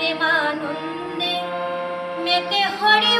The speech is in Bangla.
প্রেমানন্দে মেতে হরি